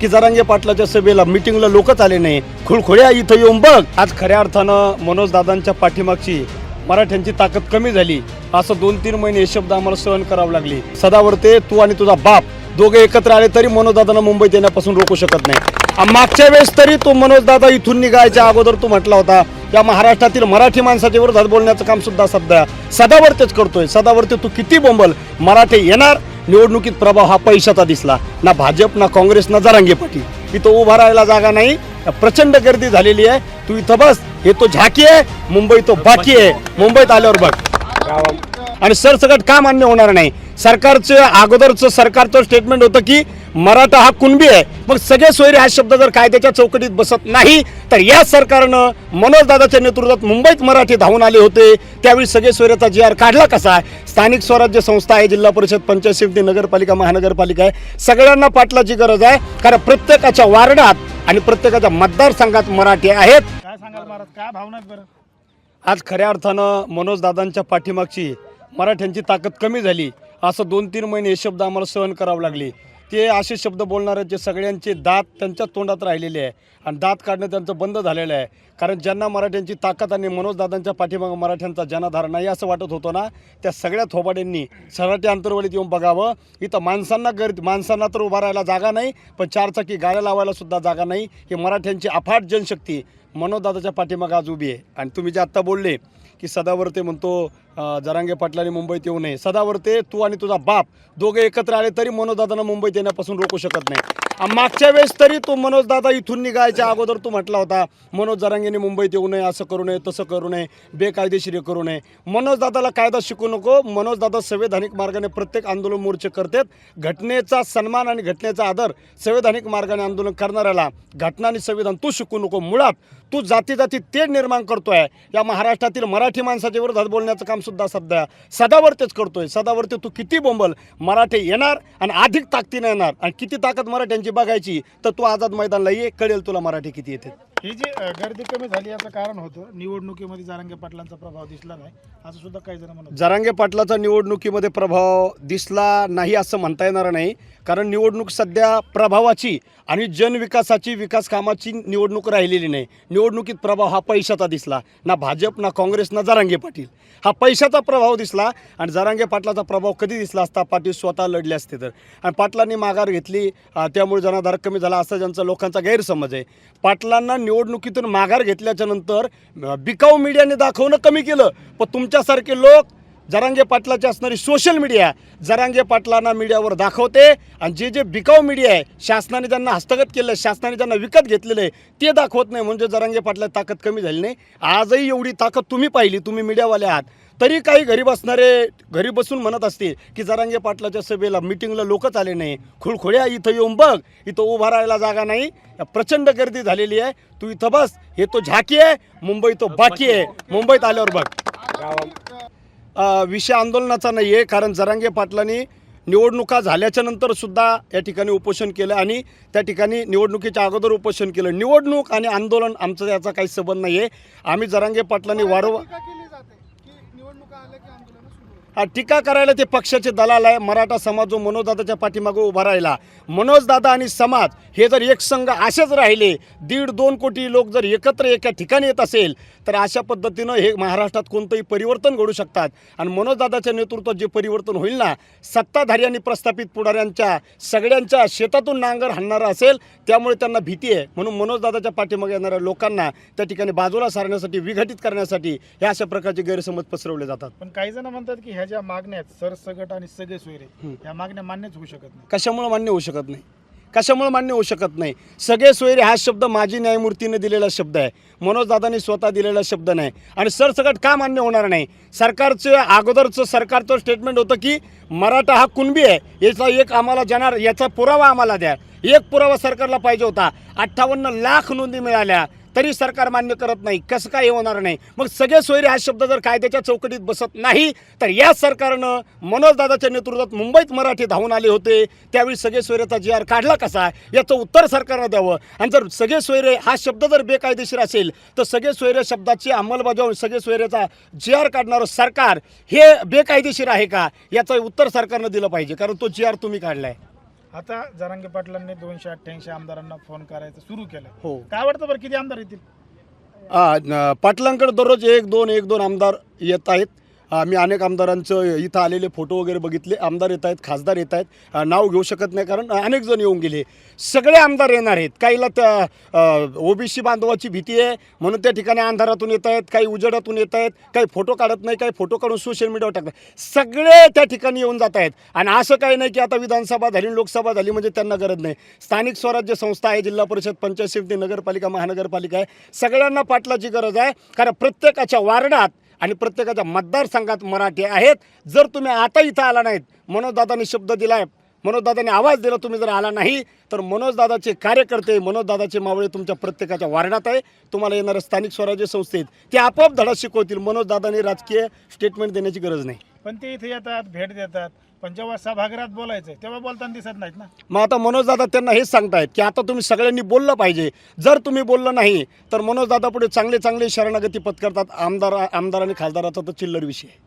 की जरांगे पाटलाच्या सभेला मिटिंगला लोकच आले नाही. खुळखुळ्या इथं येऊन बघ. आज खऱ्या अर्थानं मनोज दादांच्या पाठीमागची मराठ्यांची ताकद कमी झाली. असं दोन तीन महिने हे शब्द आम्हाला सहन करावं लागली. सदावरते तू आणि तुझा बाप दोघे एकत्र आले तरी मनोजदादांना मुंबईत येण्यापासून रोखू शकत नाही. मागच्या वेळेस तरी तो मनोजदादा इथून निघायच्या अगोदर तू म्हटला होता या महाराष्ट्रातील मराठी माणसाच्या विरोधात बोलण्याचं काम सुद्धा सध्या सदावरतेच करतोय. सदावरते तू किती बोंबल? मराठे येणार निवडणुकीत प्रभाव हा पैशाचा दिसला. ना भाजप ना काँग्रेस ना जरांगे पाटील इथं उभा राहायला जागा नाही. प्रचंड गर्दी झालेली आहे. तू इथं बस. हे तो झाकी आहे. मुंबई तो बाकी आहे. मुंबईत आल्यावर बघ. आणि सरसकट का मान्य होणार नाही? सरकारचं अगोदरचं सरकारचं स्टेटमेंट होतं की मराठा हा कुणबी आहे. मग सगळे सोयरे हा शब्द जर कायद्याच्या चौकटीत बसत नाही तर या सरकारनं मनोज दादाच्या नेतृत्वात मुंबईत मराठी धावून आले होते. त्यावेळी सगळे सोयऱ्याचा जी आर काढला कसा स्थानिक स्वराज्य संस्था आहे जिल्हा परिषद पंचायत समिती नगरपालिका महानगरपालिका आहे. सगळ्यांना पाटलाची गरज आहे कारण प्रत्येकाच्या वार्डात आणि प्रत्येकाच्या मतदारसंघात मराठी आहेत. काय सांगाल महाराज? काय भावना बरं? आज खऱ्या अर्थानं मनोज दादांच्या पाठीमागची मराठ्यांची ताकद कमी झाली. असं दोन तीन महिने हे शब्द आम्हाला सहन करावं लागले. ते असे शब्द बोलणाऱ्याचे सगळ्यांचे दात त्यांच्या तोंडात राहिलेले आहे. आणि दात काढणं त्यांचं बंद झालेलं आहे. कारण ज्यांना मराठ्यांची ताकद आणि मनोजदादांच्या पाठीमागं मराठ्यांचा जनाधार नाही असं वाटत होतं ना त्या सगळ्या थोबाड्यांनी सराटी अंतर्वलीत येऊन बघावं. इथं माणसांना गर्दी माणसांना तर उभा राहायला जागा नाही पण चारचाकी गाड्या लावायला सुद्धा जागा नाही. ही मराठ्यांची अफाट जनशक्ती. मनोजदादाच्या पाठीमागं आज उभी आहे. आणि तुम्ही जे आत्ता बोलले की सदावर्ते म्हणतो जरांगे पाटलांनी मुंबईत येऊ नये. सदावर्ते तू आणि तुझा बाप दोघे एकत्र आले तरी मनोजदादांना मुंबईत येण्यापासून रोखू शकत नाही. मागच्या वेळेस तरी तो मनोजदादा इथून निघायच्या अगोदर तू म्हटला होता मनोज जरांगेने मुंबईत येऊ नये असं करू नये तसं करू नये बेकायदेशीर करू नये. मनोजदादाला कायदा शिकू नको. मनोजदादा संवैधानिक मार्गाने प्रत्येक आंदोलन मोर्चे करतात. घटनेचा सन्मान आणि घटनेचा आदर संवैधानिक मार्गाने आंदोलन करणाऱ्याला घटना आणि संविधान तू शिकू नको. मुळात तू जाती जाती तेढ निर्माण करतोय. या महाराष्ट्रातील मराठी माणसाच्या विरोधात बोलण्याचं काम सुद्धा सध्या सदावरतेच करतोय. सदावरती तू किती बोंबल मराठे येणार आणि अधिक ताकदीनं येणार आणि किती ताकद मराठ्यांची बघायची तर तू आझाद मैदानला ये कळेल तुला मराठी किती येते. ही जी अ, गर्दी कमी झाली याचं कारण होतं. निवडणुकीमध्ये जारांगे पाटलांचा प्रभाव दिसला नाही असं सुद्धा काही जण म्हणत जरांगे पाटलाचा निवडणुकीमध्ये प्रभाव दिसला नाही असं म्हणता येणार नाही कारण निवडणूक सध्या प्रभावाची आणि जनविकासाची विकास कामाची निवडणूक राहिलेली नाही. निवडणुकीत प्रभाव हा पैशाचा दिसला ना भाजप ना काँग्रेस ना जरांगे पाटील. हा पैशाचा प्रभाव दिसला आणि जरांगे पाटलाचा प्रभाव कधी दिसला असता? पाटील स्वतः लढले असते तर. आणि पाटलांनी माघार घेतली त्यामुळे जनाधार कमी झाला असा ज्यांचा लोकांचा गैरसमज आहे. पाटलांना निवडणुकीतून माघार घेतल्याच्या नंतर बिकाऊ मीडियाने दाखवणं कमी केलं. पण तुमच्यासारखे लोक जरांगे पाटलाची असणारी सोशल मीडिया जरांगे पाटलांना मीडियावर दाखवते. आणि जे जे बिकाऊ मीडिया आहे शासनाने ज्यांना हस्तगत केलं आहे शासनाने ज्यांना विकत घेतलेलं आहे ते दाखवत नाही. म्हणजे जरांगे पाटला ताकद कमी झाली नाही. आजही एवढी ताकद तुम्ही पाहिली तुम्ही मीडियावाले आहात. तरी काही घरी बसणारे घरी बसून म्हणत असतील की जरांगे पाटलाच्या सभेला मिटिंगला लोकच आले नाही. खुळखुळ्या इथं येऊन बघ इथं उभा राहायला जागा नाही. प्रचंड गर्दी झालेली आहे. तू इथं बस हे तो झाकी आहे मुंबई तो बाकी आहे. मुंबईत आल्यावर बघ. विषय आंदोलनाचा नाही आहे कारण जरांगे पाटलांनी निवडणुका झाल्याच्यानंतर सुद्धा या ठिकाणी उपोषण केलं आणि त्या ठिकाणी निवडणुकीच्या अगोदर उपोषण केलं. निवडणूक आणि आंदोलन आमचा याचा काही संबंध नाही आहे आम्ही जरांगे पाटलांनी वारंवार हा टीका करायला ते पक्षाचे दलाल आहे. मराठा समाज जो मनोजदादाच्या पाठीमागे उभा राहिला. मनोजदादा आणि समाज हे जर एक संघ असेच राहिले दीड दोन कोटी लोक जर एकत्र एका ठिकाणी येत असेल तर अशा पद्धतीनं हे महाराष्ट्रात कोणतंही परिवर्तन घडू शकतात. आणि मनोजदादाच्या नेतृत्वात जे परिवर्तन होईल ना सत्ताधारी आणि प्रस्थापित पुढाऱ्यांच्या सगळ्यांच्या शेतातून नांगर हाणणारं असेल त्यामुळे त्यांना भीती आहे. म्हणून मनोजदादाच्या पाठीमागे येणाऱ्या लोकांना त्या ठिकाणी बाजूला सारण्यासाठी विघटित करण्यासाठी हे अशा प्रकारचे गैरसमज पसरवले जातात. पण काही जण म्हणतात की ह्या ज्या मागण्या आहेत सरसगट आणि सगळे सोयरे या मागण्या मान्यच होऊ शकत नाही. कशामुळे मान्य होऊ शकत नाही? कशामुळे मान्य होऊ शकत नाही? सगळे सोयरे हा शब्द माजी न्यायमूर्तीने दिलेला शब्द आहे. मनोजदादांनी स्वतः दिलेला शब्द नाही. आणि सरसकट का मान्य होणार नाही? सरकारचं अगोदरचं सरकारचं स्टेटमेंट होतं की मराठा हा कुणबी आहे? याचा एक आम्हाला जाणार याचा पुरावा आम्हाला द्या. एक पुरावा सरकारला पाहिजे होता. अठ्ठावन्न लाख नोंदी मिळाल्या. तरी सरकार मान्य करत नाही. कसं काय हे होणार नाही? मग सगळे सोयरे हा शब्द जर कायद्याच्या चौकटीत बसत नाही तर या सरकारनं मनोजदादाच्या नेतृत्वात मुंबईत मराठी धावून आले होते. त्यावेळी सगळे सोयऱ्याचा जी आर काढला कसा? याचं उत्तर सरकारनं द्यावं. आणि जर सगळे सोयरे हा शब्द जर बेकायदेशीर असेल तर सगळे सोयरे शब्दाची अंमलबजावणी सगळे सोयऱ्याचा जी आर काढणारं सरकार हे बेकायदेशीर आहे का? याचं उत्तर सरकारनं दिलं पाहिजे कारण तो जी आर तुम्ही काढलाय. आता जरांगे पाटलांनी दोनशे अठ्ठ्याऐंशी आमदारांना फोन करायचं सुरू केलं. हो. काय वाटतं बरं किती आमदार येतील? आ, न- पाटलांकडे दररोज एक दोन एक दोन आमदार येत आहेत. मी अनेक आमदारांचं इथं आलेले फोटो वगैरे बघितले. आमदार येत आहेत खासदार येत आहेत. नाव घेऊ शकत नाही कारण अनेक जण येऊन गेले. सगळे आमदार येणार आहेत. काहीला त्या ओबीसी बांधवाची भीती आहे म्हणून त्या ठिकाणी अंधारातून येत आहेत काही उजेडातून येत आहेत काही फोटो काढत नाही काही फोटो काढून सोशल मीडियावर टाकतात सगळे त्या ठिकाणी येऊन जात आहेत. आणि असं काही नाही की आता विधानसभा झाली लोकसभा झाली म्हणजे त्यांना गरज नाही. स्थानिक स्वराज्य संस्था आहे जिल्हा परिषद पंचायत समिती नगरपालिका महानगरपालिका आहे. सगळ्यांना पाटलाची गरज आहे. कारण प्रत्येकाच्या वार्डात आणि प्रत्येकाच्या मतदारसंघात मराठी आहेत. जर तुम्ही आता इथं आला नाहीत मनोजदादांनी शब्द दिलाय मनोजदादांनी आवाज दिला तुम्ही जर आला नाही तर मनोजदादाचे कार्यकर्ते मनोजदादाचे मावळे तुमच्या प्रत्येकाच्या वार्डात आहे. तुम्हाला येणाऱ्या स्थानिक स्वराज्य संस्थेत ते आपोआप धडा शिकवतील. मनोजदादांनी राजकीय स्टेटमेंट देण्याची गरज नाही. पण ते इथे येतात भेट देतात. पण जेव्हा सभागृहात बोलायचं तेव्हा बोलताना दिसत नाहीत ना? मग आता मनोजदादा त्यांना हेच सांगतायत की आता तुम्ही सगळ्यांनी बोललं पाहिजे. जर तुम्ही बोललं नाही तर मनोजदादा पुढे चांगले चांगले शरणागती पत्करतात. आमदार आमदार आणि खासदाराचा तर चिल्लर विषय आहे.